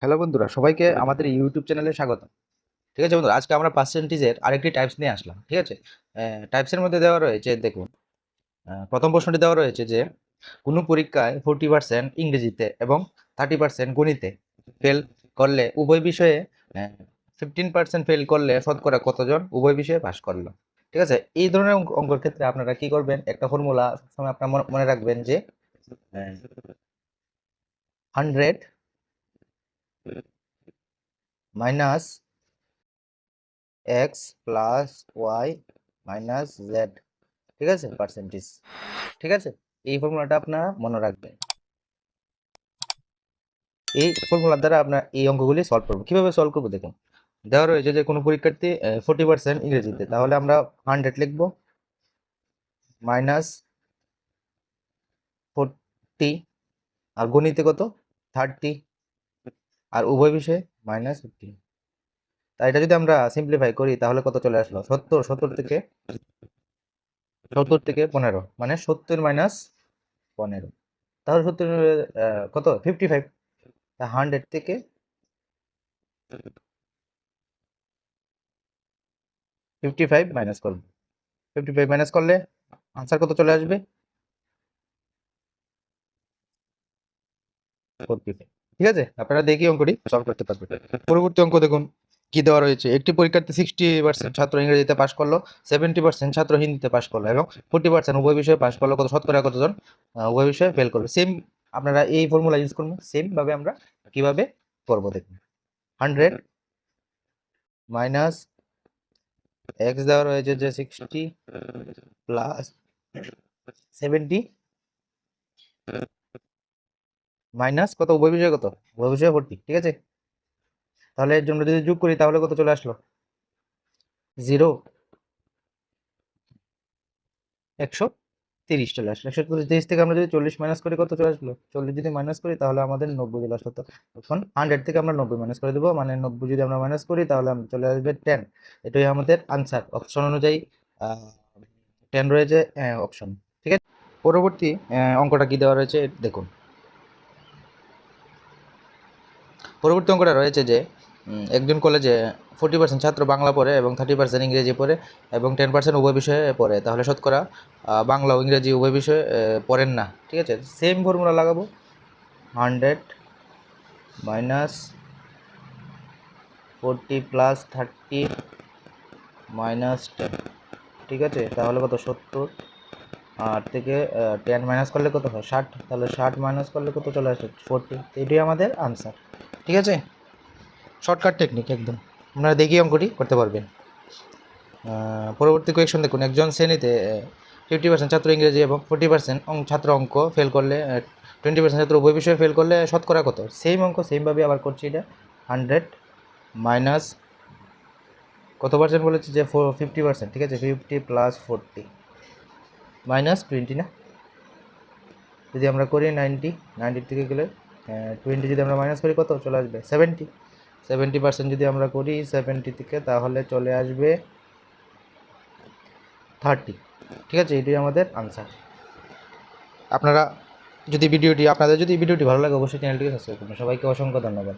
Hello বন্ধুরা সবাইকে আমাদের ইউটিউব চ্যানেলে স্বাগত ঠিক আছে বন্ধুরা আজকে আমরা পার্সেন্টেজের আরেকটি টাইপস নিয়ে আসলাম ঠিক আছে? টাইপসের মধ্যে দেওয়া রয়েছে দেখুন প্রথম প্রশ্নটি দেওয়া রয়েছে যে কোনো পরীক্ষায় ফোরটি পার্সেন্ট ইংরেজিতে এবং থার্টি পার্সেন্ট গণিতে ফেল করলে উভয় বিষয়ে ফিফটিন পার্সেন্ট ফেল করলে শতকরা কতজন উভয় বিষয়ে পাস করল? ঠিক আছে? এই ধরনের অঙ্ক- অঙ্কর ক্ষেত্রে আপনারা কি করবেন? একটা ফর্মুলা সময় আপনার মনে- মনে রাখবেন যে hundred minus X plus Y minus Z. ঠিক আছে? পার্সেন্টেজ। ঠিক আছে? এই ফর্মুলাটা আপনারা মনে রাখবেন। এই ফর্মুলার দ্বারা আপনার এই অঙ্কগুলি সলভ করব। কীভাবে সলভ করব দেখুন? দেওয়া রয়েছে যে কোনো পরীক্ষার্থী ফোর্টি পার্সেন্ট ইংরেজিতে। তাহলে আমরা হান্ড্রেড লিখব। মাইনাস ফোরটি আর গণিতে কত? থার্টি আর উভয় বিষয়ে মাইনাস ফিফটিন তা এটা যদি আমরা সিম্পলিফাই করি, তাহলে কত চলে আসলো? সত্তর সত্তর থেকে সত্তর থেকে পনেরো মানে সত্তর মাইনাস পনেরো। তাহলে সত্তর কত? ফিফটি ফাইভ তা হান্ড্রেড থেকে ফিফটি ফাইভ মাইনাস করব। ফিফটি ফাইভ মাইনাস করলে আনসার কত চলে আসবে? ফোরটি ফাইভ ঠিক আছে? আপনারা দেখি অঙ্কটি সলভ করতে পারবেন। পরবর্তী অঙ্ক দেখুন, কি দেওয়া রয়েছে? একটি পরীক্ষার্থী সিক্সটি পার্সেন্ট ছাত্র ইংরেজিতে পাশ করল সেভেন্টি পার্সেন্ট ছাত্র হিন্দিতে পাশ করল এবং ফোর্টি পার্সেন্ট উভয় বিষয়ে পাশ করল কত, শতকরা কতজন? উভয় বিষয়ে ফেল করল। সেম আপনারা এই ফর্মুলা ইউজ করবেন সেমভাবে আমরা কীভাবে করব দেখুন। হান্ড্রেড মাইনাস এক্স দেওয়া রয়েছে যে সিক্সটি প্লাস সেভেন্টি মাইনাস কত? উভয় বিষয়ে কত? উভয় বিষয়ে ফোর্টি ঠিক আছে? তাহলে এর জন্য যদি যোগ করি, তাহলে কত চলে আসলো? জিরো। একশো তিরিশ চলে আসলো। একশো তিরিশ থেকে আমরা যদি চল্লিশ মাইনাস করি, কত চলে আসলো? চল্লিশ যদি মাইনাস করি, তাহলে আমাদের নব্বই চলে আসলো। তখন হান্ড্রেড থেকে আমরা নব্বই মাইনাস করে দেবো। মানে নব্বই যদি আমরা মাইনাস করি, তাহলে চলে আসবে টেন এটাই আমাদের আনসার অপশন অনুযায়ী টেন রয়েছে অপশন ঠিক আছে? পরবর্তী অঙ্কটা কি দেওয়া রয়েছে? দেখুন। পরবর্তী অঙ্কটা রয়েছে যে একজন কলেজে ফোর্টি পার্সেন্ট ছাত্র বাংলা পড়ে এবং থার্টি পার্সেন্ট ইংরেজি পড়ে এবং টেন পার্সেন্ট উভয় বিষয়ে পড়ে। তাহলে শতকরা বাংলা ও ইংরেজি উভয় বিষয়ে পড়েন না। ঠিক আছে? সেম ফর্মুলা লাগাবো। Hundred minus forty plus thirty minus ঠিক আছে? তাহলে কত? সত্তর। আর থেকে টেন মাইনাস করলে কত হয়? ষাট। তাহলে ষাট মাইনাস করলে কত চলে আসে? ফোরটি এটাই আমাদের আনসার ঠিক আছে? শর্টকাট টেকনিক একদম। আপনারা দেখি অঙ্কটি করতে পারবেন। পরবর্তী কোয়েকশন দেখুন। একজন শ্রেণীতে ফিফটি পার্সেন্ট ছাত্র ইংরেজি এবং ফোর্টি পার্সেন্ট ছাত্র অঙ্ক ফেল করলে টোয়েন্টি পার্সেন্ট ছাত্র উভয় বিষয়ে ফেল করলে শতকরা কত? সেম অঙ্ক সেমভাবে আবার করছি এটা। হান্ড্রেড মাইনাস কত পার্সেন্ট বলেছি যে ফিফটি পার্সেন্ট ঠিক আছে? Fifty plus forty minus twenty না? যদি আমরা করি নাইনটি নাইনটির থেকে গেলে টোয়েন্টি যদি আমরা মাইনাস করি, কত? চলে আসবে সেভেন্টি সেভেন্টি পার্সেন্ট যদি আমরা করি সেভেন্টি থেকে, তাহলে চলে আসবে থার্টি ঠিক আছে? এটাই আমাদের আনসার আপনারা যদি ভিডিওটি, আপনাদের যদি ভিডিওটি ভালো লাগে, অবশ্যই চ্যানেলটিকে সাবস্ক্রাইব করবেন সবাইকে অসংখ্য ধন্যবাদ।